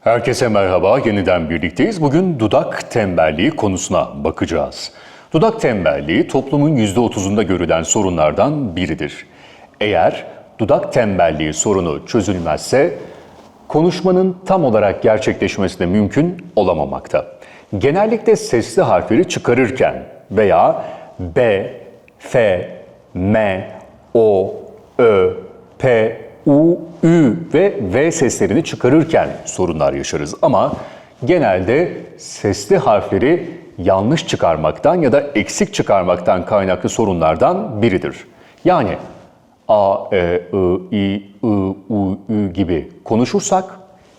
Herkese merhaba, yeniden birlikteyiz. Bugün dudak tembelliği konusuna bakacağız. Dudak tembelliği toplumun %30'unda görülen sorunlardan biridir. Eğer dudak tembelliği sorunu çözülmezse konuşmanın tam olarak gerçekleşmesi de mümkün olamamakta. Genellikle sesli harfleri çıkarırken veya B, F, M, O, Ö, P, U, Ü ve V seslerini çıkarırken sorunlar yaşarız. Ama genelde sesli harfleri yanlış çıkarmaktan ya da eksik çıkarmaktan kaynaklı sorunlardan biridir. Yani A, E, I, I, I, U, Ü gibi konuşursak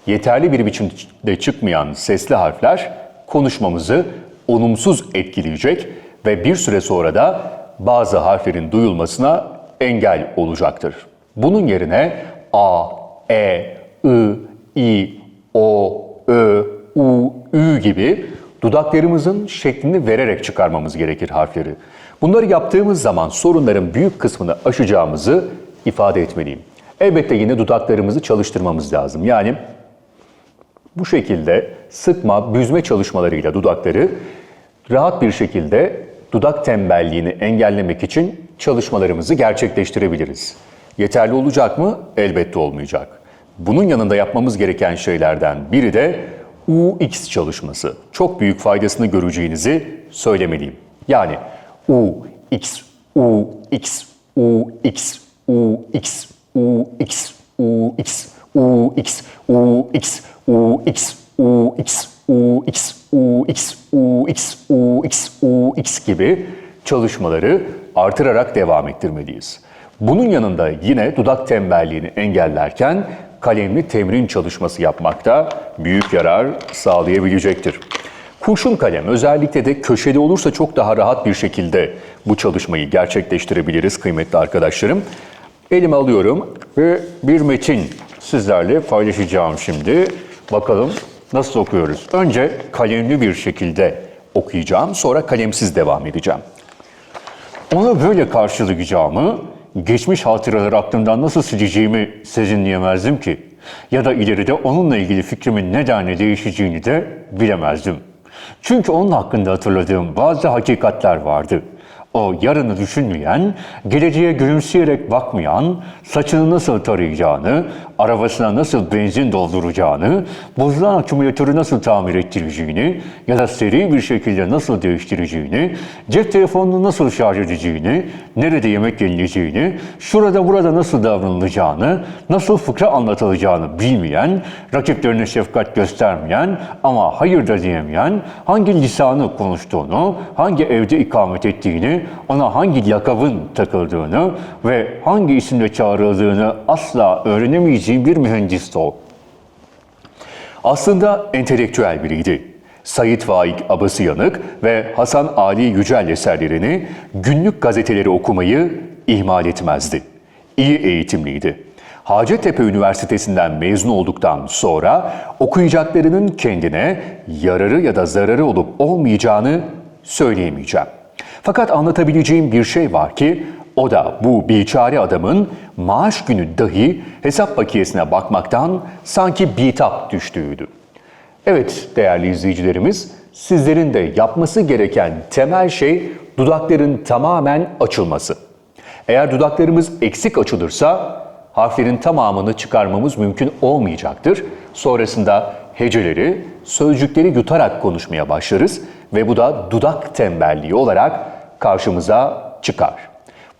yeterli bir biçimde çıkmayan sesli harfler konuşmamızı olumsuz etkileyecek ve bir süre sonra da bazı harflerin duyulmasına engel olacaktır. Bunun yerine A, E, I, I, O, Ö, U, Ü gibi dudaklarımızın şeklini vererek çıkarmamız gerekir harfleri. Bunları yaptığımız zaman sorunların büyük kısmını aşacağımızı ifade etmeliyim. Elbette yine dudaklarımızı çalıştırmamız lazım. Yani bu şekilde sıkma, büzme çalışmalarıyla dudakları rahat bir şekilde dudak tembelliğini engellemek için çalışmalarımızı gerçekleştirebiliriz. Yeterli olacak mı? Elbette olmayacak. Bunun yanında yapmamız gereken şeylerden biri de UX çalışması. Çok büyük faydasını göreceğinizi söylemeliyim. Yani UX, UX, UX, UX, UX, UX, UX, UX, UX, UX, UX, UX, UX, UX, UX gibi çalışmaları artırarak devam ettirmeliyiz. Bunun yanında yine dudak tembelliğini engellerken kalemli temrin çalışması yapmakta büyük yarar sağlayabilecektir. Kurşun kalem özellikle de köşeli olursa çok daha rahat bir şekilde bu çalışmayı gerçekleştirebiliriz kıymetli arkadaşlarım. Elime alıyorum ve bir metin sizlerle paylaşacağım şimdi. Bakalım nasıl okuyoruz? Önce kalemli bir şekilde okuyacağım, sonra kalemsiz devam edeceğim. Ona böyle karşılayacağımı, geçmiş hatıraları aklımdan nasıl sileceğimi sezinleyemezdim ki. Ya da ileride onunla ilgili fikrimin nedenle değişeceğini de bilemezdim. Çünkü onun hakkında hatırladığım bazı hakikatler vardı. O yarını düşünmeyen, geleceğe gülümseyerek bakmayan, saçını nasıl tarayacağını, arabasına nasıl benzin dolduracağını, bozulan akümülatörü nasıl tamir ettireceğini ya da seri bir şekilde nasıl değiştireceğini, cep telefonunu nasıl şarj edeceğini, nerede yemek yenileceğini, şurada burada nasıl davranılacağını, nasıl fıkra anlatılacağını bilmeyen, rakiplerine şefkat göstermeyen ama hayır da diyemeyen, hangi lisanı konuştuğunu, hangi evde ikamet ettiğini, ona hangi lakabın takıldığını ve hangi isimle çağrıldığını asla öğrenemeyeceğim bir mühendisti o. Aslında entelektüel biriydi. Sayit Faik Abasıyanık ve Hasan Ali Yücel eserlerini günlük gazeteleri okumayı ihmal etmezdi. İyi eğitimliydi. Hacettepe Üniversitesi'nden mezun olduktan sonra okuyacaklarının kendine yararı ya da zararı olup olmayacağını söyleyemeyeceğim. Fakat anlatabileceğim bir şey var ki o da bu biçare adamın maaş günü dahi hesap bakiyesine bakmaktan sanki bitap düştüğüydü. Evet değerli izleyicilerimiz, sizlerin de yapması gereken temel şey dudakların tamamen açılması. Eğer dudaklarımız eksik açılırsa harflerin tamamını çıkarmamız mümkün olmayacaktır. Sonrasında heceleri, sözcükleri yutarak konuşmaya başlarız ve bu da dudak tembelliği olarak karşımıza çıkar.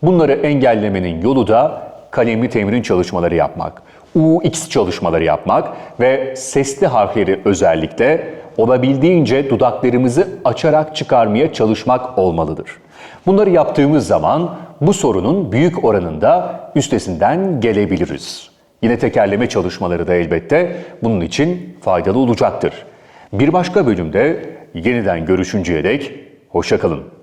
Bunları engellemenin yolu da kalemli temrin çalışmaları yapmak, UX çalışmaları yapmak ve sesli harfleri özellikle olabildiğince dudaklarımızı açarak çıkarmaya çalışmak olmalıdır. Bunları yaptığımız zaman bu sorunun büyük oranında üstesinden gelebiliriz. Yine tekerleme çalışmaları da elbette bunun için faydalı olacaktır. Bir başka bölümde yeniden görüşünceye dek hoşçakalın.